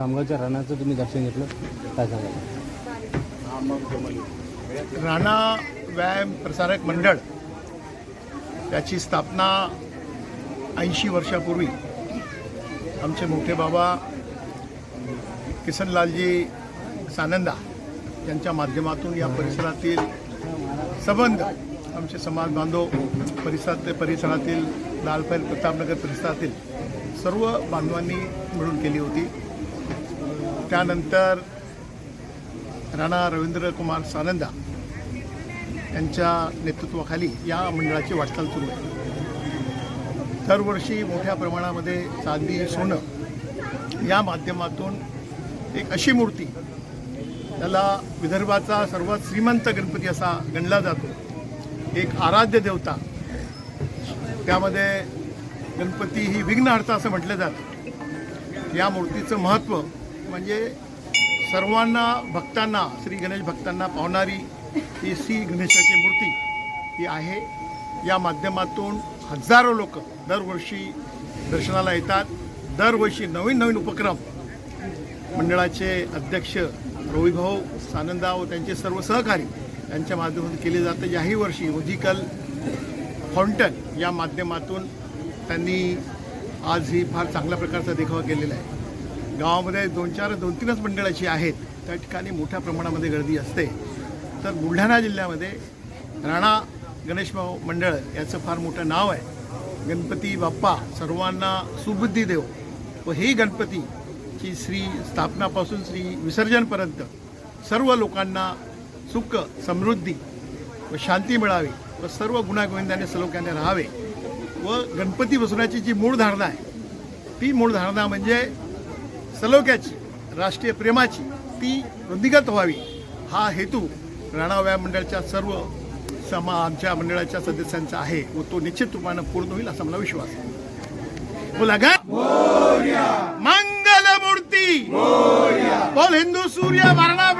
खामगावच्या रानाचं तुम्ही दर्शन घेतलं काय सांगा राणा व्यायाम प्रसारक मंडळ याची स्थापना ऐंशी वर्षापूर्वी आमचे मोठे बाबा किसनलालजी सानंदा यांच्या माध्यमातून या परिसरातील संबंध आमचे समाज बांधव परिसरात परिसरातील लालपैल प्रतापनगर परिसरातील सर्व बांधवांनी मिळून केली होती. त्यानंतर राणा रवींद्र कुमार सानंदा यांच्या नेतृत्वाखाली या मंडळाची वाटचाल सुरू आहे. दरवर्षी मोठ्या प्रमाणामध्ये चांदी सोनं या माध्यमातून एक अशी मूर्ती त्याला विदर्भाचा सर्वात श्रीमंत गणपती असा गणला जातो एक आराध्य देवता. त्यामध्ये गणपती ही विघ्नहर्ता असं म्हटलं जातं. या मूर्तीचं महत्त्व म्हणजे सर्वांना भक्तांना श्री गणेश भक्तांना पावणारी ही श्री गणेशाची मूर्ती ही आहे. या माध्यमातून हजारो लोक दरवर्षी दर्शनाला येतात. दरवर्षी नवीन नवीन उपक्रम मंडळाचे अध्यक्ष रविभाऊ सानंदा व त्यांचे सर्व सहकारी यांच्या माध्यमातून केले जाते. याही वर्षी म्युझिकल फाउंटन या माध्यमातून त्यांनी आज ही फार चांगल्या प्रकारचा देखावा केलेला आहे. गावामध्ये दोन चार दोन तीनच मंडळाची आहेत. त्या ठिकाणी मोठ्या प्रमाणामध्ये गर्दी असते. तर बुलढाणा जिल्ह्यामध्ये राणा गणेशभाऊ मंडळ याचं फार मोठं नाव आहे. गणपती बाप्पा सर्वांना सुबुद्धी देव. व ही गणपतीची श्री स्थापनापासून श्री विसर्जनपर्यंत सर्व लोकांना सुख समृद्धी व शांती मिळावी व सर्व गुणागोविंदाने सलोख्याने राहावे. व गणपती बसवण्याची जी मूळ धारणा आहे ती मूळ धारणा म्हणजे सलोख्याची राष्ट्रीय प्रेमाची ती वृद्धिगत व्हावी. हा हेतू राणा व्यायाम मंडळाच्या सर्व समा आमच्या मंडळाच्या सदस्यांचा आहे व तो निश्चित रूपानं पूर्ण होईल असा मला विश्वास आहे. बोला गा. मंगल मूर्ती बोल हिंदू सूर्य वारणा